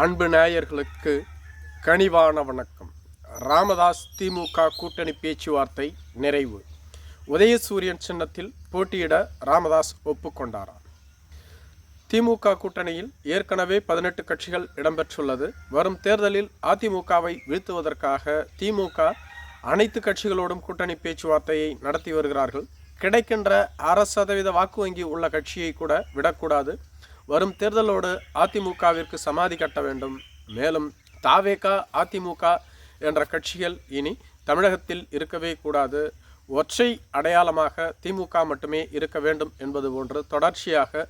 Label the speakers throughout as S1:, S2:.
S1: அன்பு நேயர்களுக்கு கனிவான வணக்கம். ராமதாஸ் திமுக கூட்டணி பேச்சுவார்த்தை நிறைவு. உதயசூரியன் சின்னத்தில் போட்டியிட ராமதாஸ் ஒப்புக்கொண்டாராம் திமுக கூட்டணியில் ஏற்கனவே பதினெட்டு கட்சிகள் இடம்பெற்றுள்ளது. வரும் தேர்தலில் அதிமுகவை வீழ்த்துவதற்காக திமுக அனைத்து கட்சிகளோடும் கூட்டணி பேச்சுவார்த்தையை நடத்தி வருகிறார்கள். கிடைக்கின்ற அரை சதவீத வாக்கு வங்கி உள்ள கட்சியை கூட விடக்கூடாது. வரும் தேர்தலோடு அதிமுகவிற்கு சமாதி கட்ட வேண்டும். மேலும் தாவேகா அதிமுக என்ற கட்சிகள் இனி தமிழகத்தில் இருக்கவே கூடாது. ஒற்றை அடையாளமாக திமுக மட்டுமே இருக்க வேண்டும் என்பது போன்று தொடர்ச்சியாக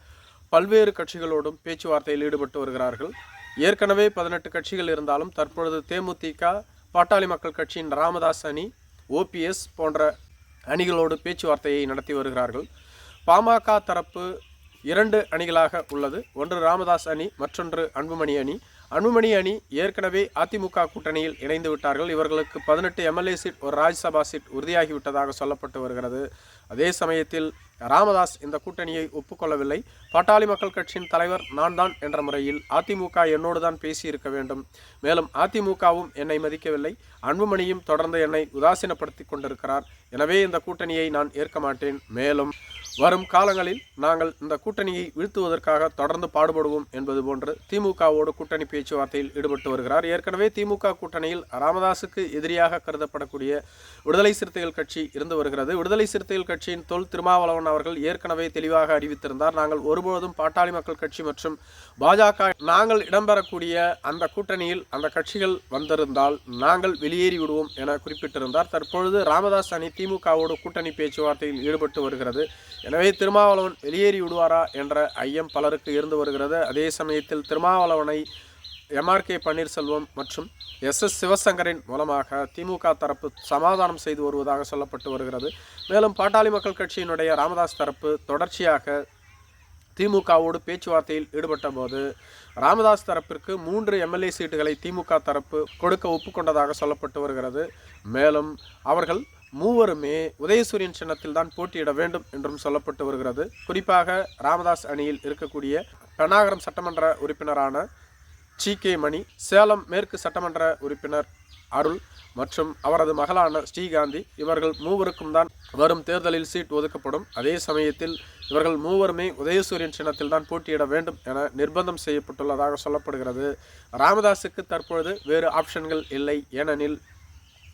S1: பல்வேறு கட்சிகளோடும் பேச்சுவார்த்தையில் ஈடுபட்டு வருகிறார்கள். ஏற்கனவே பதினெட்டு கட்சிகள் இருந்தாலும் தற்பொழுது தேமுதிக பாட்டாளி மக்கள் கட்சியின் ராமதாஸ் அணி ஓபிஎஸ் போன்ற அணிகளோடு பேச்சுவார்த்தையை நடத்தி வருகிறார்கள். பாமக தரப்பு இரண்டு அணிகளாக உள்ளது. ஒன்று ராமதாஸ் அணி மற்றொன்று அன்புமணி அணி. அன்புமணி அணி ஏற்கனவே அதிமுக கூட்டணியில் இணைந்து விட்டார்கள். இவர்களுக்கு பதினெட்டு எம்எல்ஏ சீட் ஒரு ராஜ்யசபா சீட் உறுதியாகிவிட்டதாக சொல்லப்பட்டு வருகிறது. அதே சமயத்தில் ராமதாஸ் இந்த கூட்டணியை ஒப்புக்கொள்ளவில்லை. பாட்டாளி மக்கள் கட்சியின் தலைவர் நான் தான் என்ற முறையில் அதிமுக என்னோடு தான் பேசியிருக்க வேண்டும். மேலும் அதிமுகவும் என்னை மதிக்கவில்லை. அன்புமணியும் தொடர்ந்து என்னை உதாசீனப்படுத்தி கொண்டிருக்கிறார். எனவே இந்த கூட்டணியை நான் ஏற்க மாட்டேன். மேலும் வரும் காலங்களில் நாங்கள் இந்த கூட்டணியை வீழ்த்துவதற்காக தொடர்ந்து பாடுபடுவோம் என்பது போன்று திமுகவோடு கூட்டணி பேச்சுவார்த்தையில் ஈடுபட்டு வருகிறார். ஏற்கனவே திமுக கூட்டணியில் ராமதாசுக்கு எதிரியாக கருதப்படக்கூடிய விடுதலை சிறுத்தைகள் கட்சி இருந்து வருகிறது. விடுதலை சிறுத்தைகள் கட்சியின் தொல் திருமாவளவன் அவர்கள் ஏற்கனவே தெளிவாக அறிவித்திருந்தார். நாங்கள் ஒருபோதும் பாட்டாளி மக்கள் கட்சி மற்றும் பாஜக நாங்கள் இடம்பெறக்கூடிய அந்த கூட்டணியில் அந்த கட்சிகள் வந்திருந்தால் நாங்கள் வெளியேறி விடுவோம் என குறிப்பிட்டிருந்தார். தற்பொழுது ராமதாஸ் அணி திமுகவோடு கூட்டணி பேச்சுவார்த்தையில் ஈடுபட்டு வருகிறது. எனவே திருமாவளவன் வெளியேறி விடுவாரா என்ற ஐயம் பலருக்கு இருந்து வருகிறது. அதே சமயத்தில் திருமாவளவனை எம்ஆர்கே பன்னீர்செல்வம் மற்றும் எஸ் எஸ் சிவசங்கரின் மூலமாக திமுக தரப்பு சமாதானம் செய்து வருவதாக சொல்லப்பட்டு வருகிறது. மேலும் பாட்டாளி மக்கள் கட்சியினுடைய ராமதாஸ் தரப்பு தொடர்ச்சியாக திமுகவோடு பேச்சுவார்த்தையில் ஈடுபட்ட போது ராமதாஸ் தரப்பிற்கு மூன்று எம்எல்ஏ சீட்டுகளை திமுக தரப்பு கொடுக்க ஒப்புக்கொண்டதாக சொல்லப்பட்டு வருகிறது. மேலும் அவர்கள் மூவருமே உதயசூரியன் சின்னத்தில் தான் போட்டியிட வேண்டும் என்றும் சொல்லப்பட்டு வருகிறது. குறிப்பாக ராமதாஸ் அணியில் இருக்கக்கூடிய பெண்ணாகரம் சட்டமன்ற உறுப்பினரான சி. கே. மணி சேலம் மேற்கு சட்டமன்ற உறுப்பினர் அருள் மற்றும் அவரது மகளான ஸ்ரீகாந்தி இவர்கள் மூவருக்கும் தான் வரும் தேர்தலில் சீட் ஒதுக்கப்படும். அதே சமயத்தில் இவர்கள் மூவருமே உதயசூரியன் சின்னத்தில் தான் போட்டியிட வேண்டும் என நிர்பந்தம் செய்யப்பட்டுள்ளதாக சொல்லப்படுகிறது. ராமதாஸுக்கு தற்பொழுது வேறு ஆப்ஷன்கள் இல்லை ஏனெனில்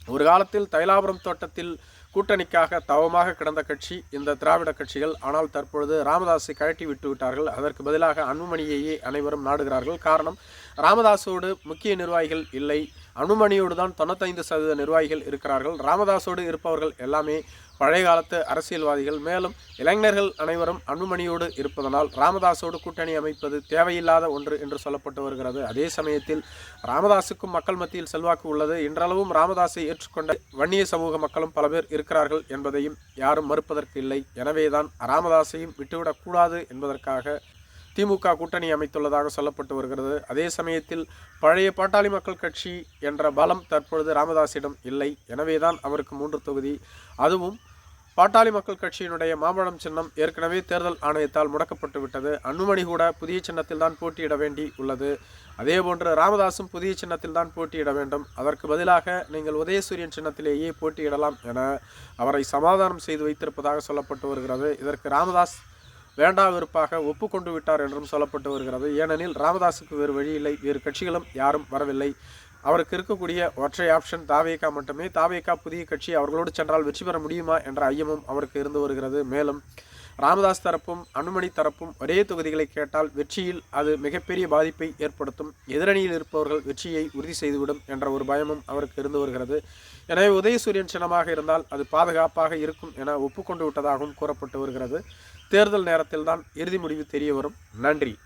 S1: ஒரு காலத்தில் தைலாபுரம் தோட்டத்தில் கூட்டணிக்காக தவமாக கிடந்த கட்சி இந்த திராவிட கட்சிகள் ஆனால் தற்பொழுது ராமதாஸை கழட்டி விட்டு விட்டார்கள். அதற்கு பதிலாக அன்புமணியையே அனைவரும் நாடுகிறார்கள். காரணம் ராமதாஸோடு முக்கிய நிர்வாகிகள் இல்லை. அனுமணியோடு தான் தொண்ணூத்தைந்து சதவீத நிர்வாகிகள் இருக்கிறார்கள். ராமதாஸோடு இருப்பவர்கள் எல்லாமே பழைய காலத்து அரசியல்வாதிகள். மேலும் இளைஞர்கள் அனைவரும் அன்புமணியோடு இருப்பதனால் ராமதாஸோடு கூட்டணி அமைப்பது தேவையில்லாத ஒன்று என்று சொல்லப்பட்டு வருகிறது. அதே சமயத்தில் ராமதாஸுக்கும் மக்கள் மத்தியில் செல்வாக்கு உள்ளது. இன்றளவும் ராமதாஸை ஏற்றுக்கொண்ட வன்னிய சமூக மக்களும் பல பேர் இருக்கிறார்கள் என்பதையும் யாரும் மறுப்பதற்கு இல்லை. எனவேதான் ராமதாஸையும் விட்டுவிடக்கூடாது என்பதற்காக திமுக கூட்டணி அமைத்துள்ளதாக சொல்லப்பட்டு வருகிறது. அதே சமயத்தில் பழைய பாட்டாளி மக்கள் கட்சி என்ற பலம் தற்பொழுது ராமதாஸிடம் இல்லை. எனவேதான் அவருக்கு மூன்று தொகுதி. அதுவும் பாட்டாளி மக்கள் கட்சியினுடைய மாம்பழம் சின்னம் ஏற்கனவே தேர்தல் ஆணையத்தால் முடக்கப்பட்டு விட்டது. அன்புமணி கூட புதிய சின்னத்தில் தான் போட்டியிட வேண்டி உள்ளது. அதேபோன்று ராமதாசும் புதிய சின்னத்தில் தான் போட்டியிட வேண்டும். அதற்கு பதிலாக நீங்கள் உதயசூரியன் சின்னத்திலேயே போட்டியிடலாம் என அவரை சமாதானம் செய்து வைத்திருப்பதாக சொல்லப்பட்டு வருகிறது. இதற்கு ராமதாஸ் வேண்டா வெறுப்பாக ஒப்புக்கொண்டு விட்டார் என்றும் சொல்லப்பட்டு வருகிறது. ஏனெனில் ராமதாஸுக்கு வேறு வழியில்லை வேறு கட்சிகளும் யாரும் வரவில்லை. அவருக்கு இருக்கக்கூடிய ஒற்றை ஆப்ஷன் தாவேகா மட்டுமே. தாவேகா புதிய கட்சி அவர்களோடு சென்றால் வெற்றி பெற முடியுமா என்ற ஐயமும் அவருக்கு இருந்து வருகிறது. மேலும் ராமதாஸ் தரப்பும் அனுமணி தரப்பும் ஒரே தொகுதிகளை கேட்டால் வெற்றியில் அது மிகப்பெரிய பாதிப்பை ஏற்படுத்தும். எதிரணியில் இருப்பவர்கள் வெற்றியை உறுதி செய்துவிடும் என்ற ஒரு பயமும் அவருக்கு இருந்து வருகிறது. எனவே உதயசூரியன் சின்னமாக இருந்தால் அது பாதுகாப்பாக இருக்கும் என ஒப்புக்கொண்டு விட்டதாகவும் கூறப்பட்டு வருகிறது. தேர்தல் நேரத்தில்தான் இறுதி முடிவு தெரிய வரும் நன்றி.